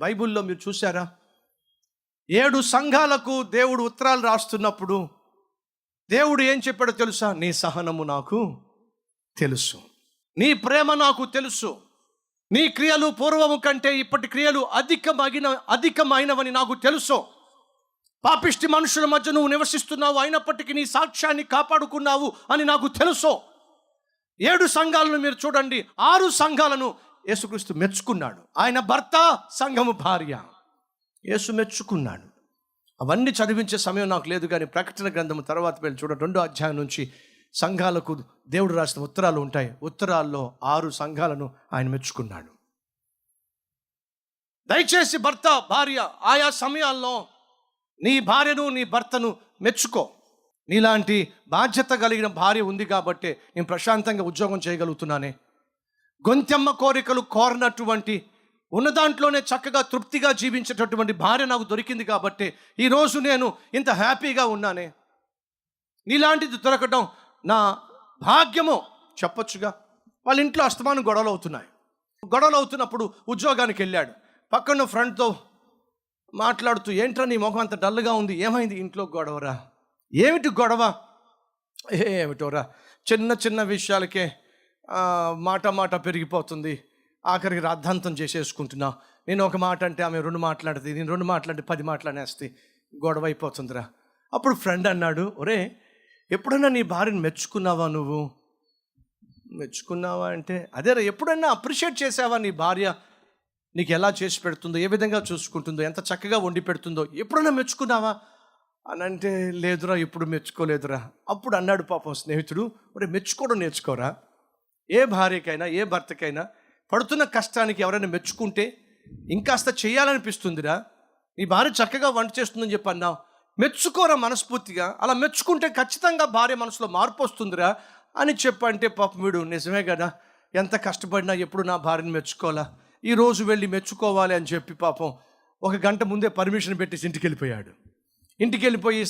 బైబిల్లో మీరు చూసారా ఏడు సంఘాలకు దేవుడు ఉత్తరాలు రాస్తున్నప్పుడు దేవుడు ఏం చెప్పాడో తెలుసా? నీ సహనము నాకు తెలుసు. నీ ప్రేమ నాకు తెలుసు. నీ క్రియలు పూర్వము కంటే ఇప్పటి క్రియలు అధికమైన అధికమైనవని నాకు తెలుసు. పాపిష్టి మనుషుల మధ్య నువ్వు నివసిస్తున్నావు అయినప్పటికీ నీ సాక్ష్యాన్ని కాపాడుకున్నావు అని నాకు తెలుసు. ఏడు సంఘాలను మీరు చూడండి. ఆరు సంఘాలను యేసుక్రీస్తు మెచ్చుకున్నాడు. ఆయన భర్త సంఘము భార్య. యేసు మెచ్చుకున్నాడు. అవన్నీ చదివించే సమయం నాకు లేదు కానీ ప్రకటన గ్రంథం తర్వాత వెళ్ళి చూడండి. రెండో అధ్యాయం నుంచి సంఘాలకు దేవుడు రాసిన ఉత్తరాలు ఉంటాయి. ఉత్తరాల్లో ఆరు సంఘాలను ఆయన మెచ్చుకున్నాడు. దయచేసి భర్త భార్య ఆయా సమయాల్లో నీ భార్యను నీ భర్తను మెచ్చుకో. నీలాంటి బాధ్యత కలిగిన భార్య ఉంది కాబట్టి నేను ప్రశాంతంగా ఉద్యోగం చేయగలుగుతున్నానే. గొంతెమ్మ కోరికలు కోరినటువంటి ఉన్న దాంట్లోనే చక్కగా తృప్తిగా జీవించేటటువంటి భార్య నాకు దొరికింది కాబట్టి ఈరోజు నేను ఇంత హ్యాపీగా ఉన్నానే. నీలాంటిది దొరకడం నా భాగ్యము చెప్పొచ్చుగా. వాళ్ళ ఇంట్లో అస్తమానం గొడవలు అవుతున్నాయి. గొడవలు అవుతున్నప్పుడు ఉద్యోగానికి వెళ్ళాడు. పక్కన ఫ్రెండ్తో మాట్లాడుతూ ఏంట్రా నీ ముఖం అంత డల్గా ఉంది? ఏమైంది ఇంట్లో గొడవరా? ఏమిటి గొడవ? ఏమిటోరా? చిన్న చిన్న విషయాలకే మాట మాట పెరిగిపోతుంది. ఆఖరికి రాద్ధాంతం చేసేసుకుంటున్నా. నేను ఒక మాట అంటే ఆమె రెండు మాట్లాడుతుంది నేను రెండు మాట్లాడితే పది మాట్లాడేస్తే గొడవ అయిపోతుందిరా. అప్పుడు ఫ్రెండ్ అన్నాడు ఒరే ఎప్పుడన్నా నీ భార్యను మెచ్చుకున్నావా నువ్వు? మెచ్చుకున్నావా అంటే అదేరా ఎప్పుడన్నా అప్రిషియేట్ చేసావా నీ భార్య? నీకు ఎలా చేసి పెడుతుందో ఏ విధంగా చూసుకుంటుందో ఎంత చక్కగా వండి పెడుతుందో ఎప్పుడన్నా మెచ్చుకున్నావా? అని అంటే లేదురా ఇప్పుడు మెచ్చుకోలేదురా. అప్పుడు అన్నాడు పాపం స్నేహితుడు ఒరే మెచ్చుకోవడం నేర్చుకోరా? ఏ భార్యకైనా ఏ భర్తకైనా పడుతున్న కష్టానికి ఎవరైనా మెచ్చుకుంటే ఇంకాస్త చేయాలనిపిస్తుందిరా. నీ భార్య చక్కగా వంట చేస్తుందని చెప్పి అన్నావు. మెచ్చుకోరా మనస్ఫూర్తిగా. అలా మెచ్చుకుంటే ఖచ్చితంగా భార్య మనసులో మార్పు వస్తుందిరా అని చెప్పంటే పాపం వీడు నిజమే కదా. ఎంత కష్టపడినా ఎప్పుడు నా భార్యను మెచ్చుకోవాలా? ఈ రోజు వెళ్ళి మెచ్చుకోవాలి అని చెప్పి పాపం ఒక గంట ముందే పర్మిషన్ పెట్టేసి ఇంటికి వెళ్ళిపోయాడు ఇంటికి వెళ్ళిపోయి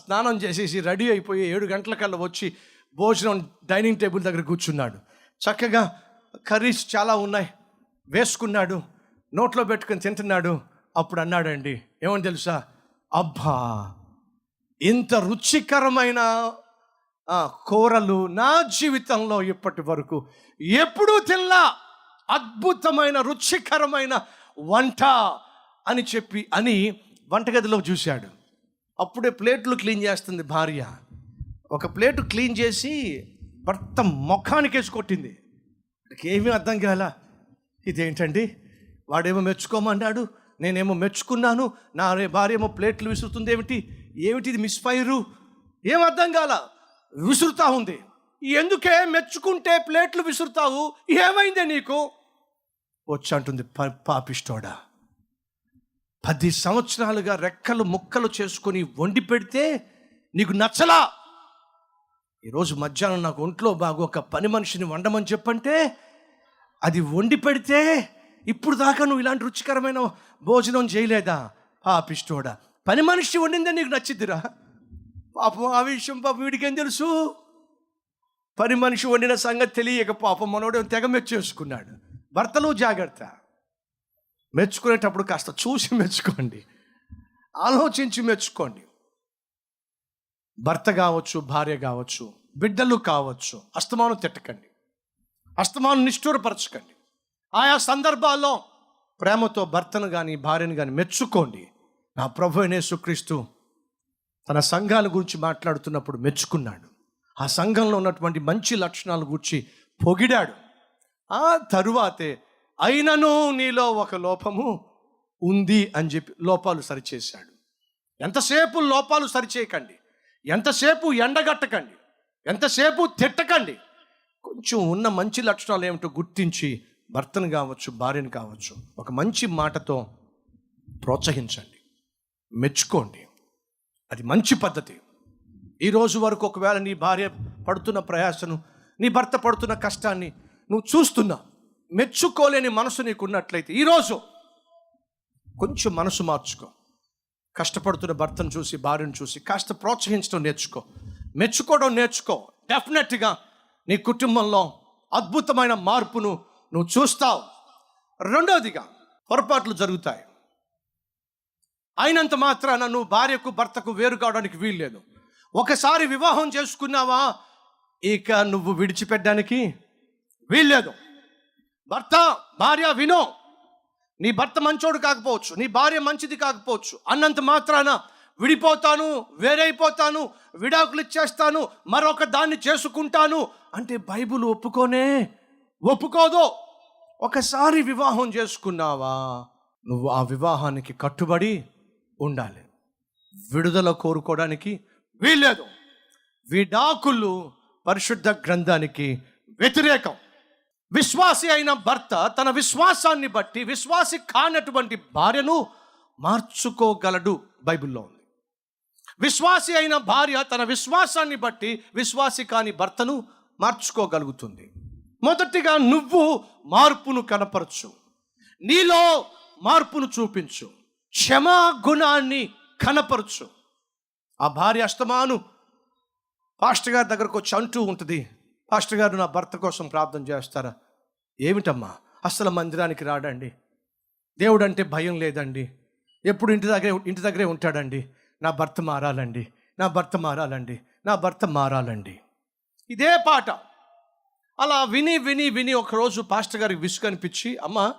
స్నానం చేసేసి రెడీ అయిపోయి ఏడు గంటల కల్లా వచ్చి భోజనం డైనింగ్ టేబుల్ దగ్గర కూర్చున్నాడు. చక్కగా కర్రీస్ చాలా ఉన్నాయి. వేసుకున్నాడు నోట్లో పెట్టుకొని తింటున్నాడు. అప్పుడు అన్నాడండి ఏమని తెలుసా? అబ్బా ఇంత రుచికరమైన కూరలు నా జీవితంలో ఇప్పటి వరకు ఎప్పుడూ తినలా. అద్భుతమైన రుచికరమైన వంట అని చెప్పి అని వంటగదిలో చూశాడు. అప్పుడే ప్లేట్లు క్లీన్ చేస్తుంది భార్య. ఒక ప్లేటు క్లీన్ చేసి భర్త ముఖానికేసి కొట్టింది. వాడికి ఏమీ అర్థం కాల. ఇదేంటండి? వాడేమో మెచ్చుకోమన్నాడు నేనేమో మెచ్చుకున్నాను నా రే- భార్య ఏమో ప్లేట్లు విసురుతుంది ఏమిటి ఏమిటి ఇది మిస్ఫైరు ఏం అర్థం కాల? విసురుతా ఉంది. ఎందుకే మెచ్చుకుంటే ప్లేట్లు విసురుతావు? ఏమైందే నీకు? వచ్చి అంటుంది "ప- పాపిష్టోడా పది సంవత్సరాలుగా రెక్కలు ముక్కలు చేసుకొని వండి పెడితే నీకు నచ్చలా? ఈరోజు మధ్యాహ్నం నాకు ఒంట్లో బాగోక పని మనిషిని వండమని చెప్పంటే అది వండి పెడితే ఇప్పుడు దాకా నువ్వు ఇలాంటి రుచికరమైన భోజనం చేయలేదా? పాపిష్టోడా పని మనిషి వండిందే నీకు నచ్చిద్దిరా? పాపం ఆ విషయం పాపం వీడికేం తెలుసు? పని మనిషి వండిన సంగతి తెలియక పాపం మనోడే తెగ మెచ్చేసుకున్నాడు. భర్తలు జాగ్రత్త. మెచ్చుకునేటప్పుడు కాస్త చూసి మెచ్చుకోండి. ఆలోచించి మెచ్చుకోండి. భర్త కావచ్చు భార్య కావచ్చు బిడ్డలు కావచ్చు అస్తమానం తిట్టకండి. అస్తమానం నిష్ఠూరపరచకండి. ఆయా సందర్భాల్లో ప్రేమతో భర్తను కానీ భార్యను కానీ మెచ్చుకోండి. నా ప్రభు సుక్రీస్తు యేసుక్రీస్తు తన సంఘాల గురించి మాట్లాడుతున్నప్పుడు మెచ్చుకున్నాడు. ఆ సంఘంలో ఉన్నటువంటి మంచి లక్షణాల గురించి పొగిడాడు. ఆ తరువాతే అయినను నీలో ఒక లోపము ఉంది అని చెప్పి లోపాలు సరిచేశాడు. ఎంతసేపు లోపాలు సరిచేయకండి. ఎంతసేపు ఎండగట్టకండి ఎంతసేపు తిట్టకండి. కొంచెం ఉన్న మంచి లక్షణాలు ఏమిటో గుర్తించి భర్తను కావచ్చు భార్యను కావచ్చు ఒక మంచి మాటతో ప్రోత్సహించండి. మెచ్చుకోండి. అది మంచి పద్ధతి. ఈరోజు వరకు ఒకవేళ నీ భార్య పడుతున్న ప్రయాసను నీ భర్త పడుతున్న కష్టాన్ని నువ్వు చూస్తున్నా మెచ్చుకోలేని మనసు నీకు ఉన్నట్లయితే ఈరోజు కొంచెం మనసు మార్చుకో. కష్టపడుతున్న భర్తను చూసి భార్యను చూసి కాస్త ప్రోత్సహించడం నేర్చుకో. మెచ్చుకోవడం నేర్చుకో. డెఫినెట్గా నీ కుటుంబంలో అద్భుతమైన మార్పును నువ్వు చూస్తావు. రెండవదిగా పొరపాట్లు జరుగుతాయి. అయినంత మాత్రాన నువ్వు భార్యకు భర్తకు వేరు కావడానికి వీల్లేదు. ఒకసారి వివాహం చేసుకున్నావా? ఇక నువ్వు విడిచిపెట్టడానికి వీల్లేదు. భర్త భార్య వినో. నీ భర్త మంచోడు కాకపోవచ్చు నీ భార్య మంచిది కాకపోవచ్చు అన్నంత మాత్రాన విడిపోతాను వేరైపోతాను విడాకులు ఇచ్చేస్తాను మరొక దాన్ని చేసుకుంటాను అంటే బైబిల్ ఒప్పుకోనే? ఒప్పుకోదు? ఒకసారి వివాహం చేసుకున్నావా? నువ్వు ఆ వివాహానికి కట్టుబడి ఉండాలి. విడుదల కోరుకోవడానికి వీల్లేదు. విడాకులు పరిశుద్ధ గ్రంథానికి వ్యతిరేకం. విశ్వాసి అయిన భర్త తన విశ్వాసాన్ని బట్టి విశ్వాసి కానటువంటి భార్యను మార్చుకోగలడు బైబిల్లో ఉంది. విశ్వాసి అయిన భార్య తన విశ్వాసాన్ని బట్టి విశ్వాసి కాని భర్తను మార్చుకోగలుగుతుంది. మొదటిగా నువ్వు మార్పును కనపరచు. నీలో మార్పును చూపించు. క్షమా గుణాన్ని కనపరచు. ఆ భార్య అస్తమాను పాస్టర్ గారి దగ్గరకు వచ్చి అంటూ ఉంటుంది పాస్టర్ గారు నా భర్త కోసం ప్రార్థన చేస్తారా? ఏమిటమ్మా? అసలు మందిరానికి రాడండి. దేవుడు అంటే భయం లేదండి. ఎప్పుడు ఇంటి దగ్గరే ఇంటి దగ్గరే ఉంటాడండి. నా భర్త మారాలండి. నా భర్త మారాలండి. నా భర్త మారాలండి. ఇదే పాట. అలా విని విని విని ఒకరోజు పాస్టర్ గారికి విసుగు అనిపించి అమ్మ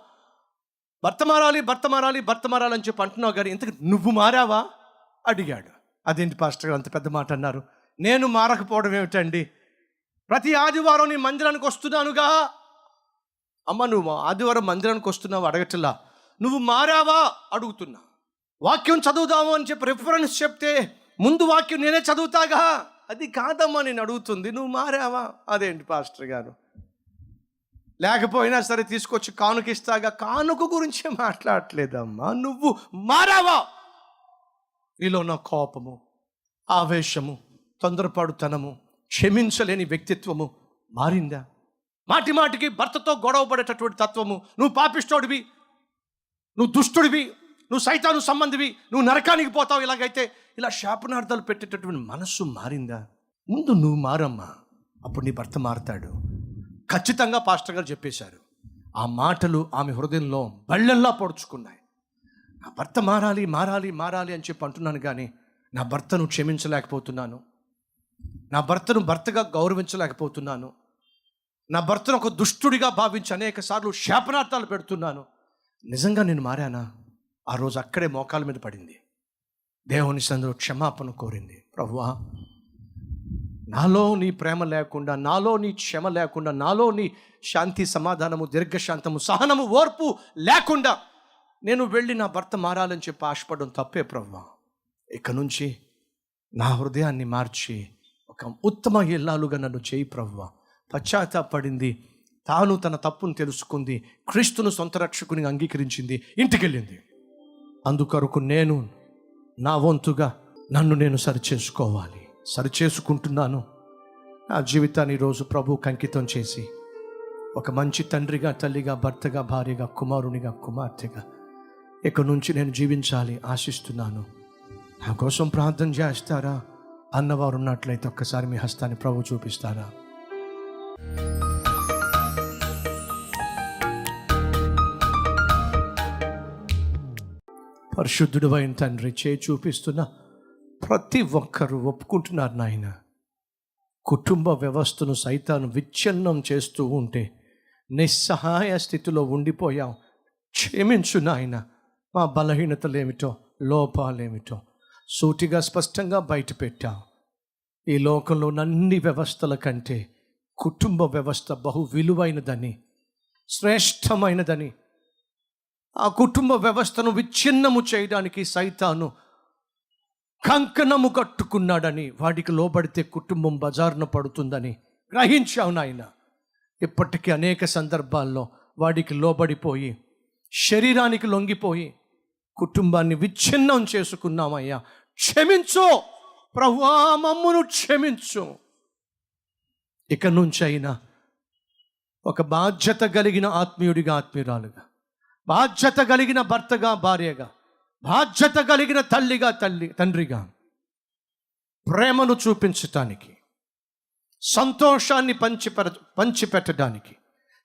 భర్త మారాలి భర్త మారాలి భర్త మారాలని చెప్పి అంటున్నావు గారు ఇంతకు నువ్వు మారావా? అడిగాడు. అదేంటి పాస్టర్ గారు అంత పెద్ద మాట అన్నారు. నేను మారకపోవడం ఏమిటండి? ప్రతి ఆదివారం నీ మందిరానికి వస్తున్నానుగా. అమ్మ నువ్వు ఆదివారం మందిరానికి వస్తున్నావు? అడగట్లా. నువ్వు మారావా? అడుగుతున్నా. వాక్యం చదువుదాము అని చెప్పి రిఫరెన్స్ చెప్తే ముందు వాక్యం నేనే చదువుతాగా? అది కాదమ్మా నేను అడుగుతుంది. నువ్వు మారావా? అదేంటి పాస్టర్ గారు? లేకపోయినా సరే తీసుకొచ్చి కానుకిస్తాగా కానుక గురించి మాట్లాడట్లేదమ్మా. నువ్వు మారావా? నీలో నా కోపము ఆవేశము తొందరపాటుతనము క్షమించలేని వ్యక్తిత్వము మారిందా? మాటి మాటికి భర్తతో గొడవ పడేటటువంటి తత్వము నువ్వు పాపిస్తోడివి నువ్వు దుష్టుడివి నువ్వు సైతాను సంబంధివి నువ్వు నరకానికి పోతావు ఇలాగైతే ఇలా శాపనార్థాలు పెట్టేటటువంటి మనస్సు మారిందా? ముందు నువ్వు మారమ్మా అప్పుడు నీ భర్త మారుతాడు. ఖచ్చితంగా పాస్టర్ గారు చెప్పేశారు ఆ మాటలు ఆమె హృదయంలో బళ్ళల్లా పొడుచుకున్నాయి. నా భర్త మారాలి మారాలి మారాలి అని చెప్పి అంటున్నాను కానీ నా భర్తను క్షమించలేకపోతున్నాను. నా భర్తను భర్తగా గౌరవించలేకపోతున్నాను. నా భర్తను ఒక దుష్టుడిగా భావించి అనేక సార్లు శాపనార్థాలు పెడుతున్నాను. నిజంగా నేను మారానా? ఆ రోజు అక్కడే మోకాల మీద పడింది. దేవుని సందులో క్షమాపణ కోరింది. ప్రభువా నాలో నీ ప్రేమ లేకుండా నాలో నీ క్షమ లేకుండా నాలో నీ శాంతి సమాధానము దీర్ఘశాంతము సహనము ఓర్పు లేకుండా నేను వెళ్ళి నా భర్త మారాలని చెప్పి ఆశపడడం తప్పే ప్రభు ఇక నుంచి నా హృదయాన్ని మార్చి ఒక ఉత్తమ ఇల్లాలుగా నన్ను చేయి ప్రవ్వ. పశ్చాత్తాపడింది. తాను తన తప్పును తెలుసుకుంది. క్రీస్తును సొంత రక్షకుని అంగీకరించింది. ఇంటికెళ్ళింది. అందుకొరకు నేను నా వంతుగా నన్ను నేను సరిచేసుకోవాలి. సరిచేసుకుంటున్నాను. నా జీవితాన్ని రోజు ప్రభు అంకితం చేసి ఒక మంచి తండ్రిగా తల్లిగా భర్తగా భార్యగా కుమారునిగా కుమార్తెగా ఇక నుంచి నేను జీవించాలి ఆశిస్తున్నాను. నా కోసం ప్రార్థన చేస్తారా? అన్నవారు ఉన్నట్లయితే ఒక్కసారి మీ హస్తాన్ని ప్రభు చూపిస్తారా? పరిశుద్ధుడు అయిన తండ్రి చే చూపిస్తున్న ప్రతి ఒక్కరూ ఒప్పుకుంటున్నారు నాయన. కుటుంబ వ్యవస్థను సైతాను విచ్ఛిన్నం చేస్తూ ఉంటే నిస్సహాయ స్థితిలో ఉండిపోయాం. క్షమించు నాయన. మా బలహీనతలేమిటో లోపాలేమిటో సూటిగా స్పష్టంగా బయటపెట్టాం. ఈ లోకంలో అన్ని వ్యవస్థల కంటే కుటుంబ వ్యవస్థ బహు విలువైనదని శ్రేష్టమైనదని ఆ కుటుంబ వ్యవస్థను విచ్ఛిన్నము చేయడానికి సైతాను కంకణము కట్టుకున్నాడని వాడికి లోబడితే కుటుంబం బజారున పడుతుందని గ్రహించావు నాయన. ఇప్పటికీ అనేక సందర్భాల్లో వాడికి లోబడిపోయి శరీరానికి లొంగిపోయి కుటుంబాన్ని విచ్ఛిన్నం చేసుకున్నామయ్యా. క్షమించు. ప్రభువా మమ్మును క్షమించు. ఇక నుంచి అయినా ఒక బాధ్యత కలిగిన ఆత్మీయుడిగా ఆత్మీయురాలుగా బాధ్యత కలిగిన భర్తగా భార్యగా బాధ్యత కలిగిన తల్లిగా తల్లి తండ్రిగా ప్రేమను చూపించటానికి సంతోషాన్ని పంచిపెర పంచిపెట్టడానికి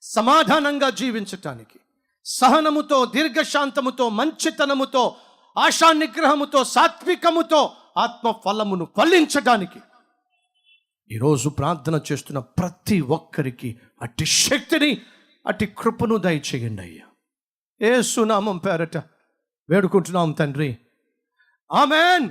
సమాధానంగా జీవించటానికి సహనముతో దీర్ఘశాంతముతో మంచితనముతో ఆశా నిగ్రహముతో సాత్వికముతో ఆత్మ ఫలమును ఫలించడానికి. ఈరోజు ప్రార్థన చేస్తున్న ప్రతి ఒక్కరికి అట్టి శక్తిని అట్టి కృపను దయచేయండి అయ్యా. ఏ సునామం పేరట వేడుకుంటున్నాం తండ్రి. ఆమెన్.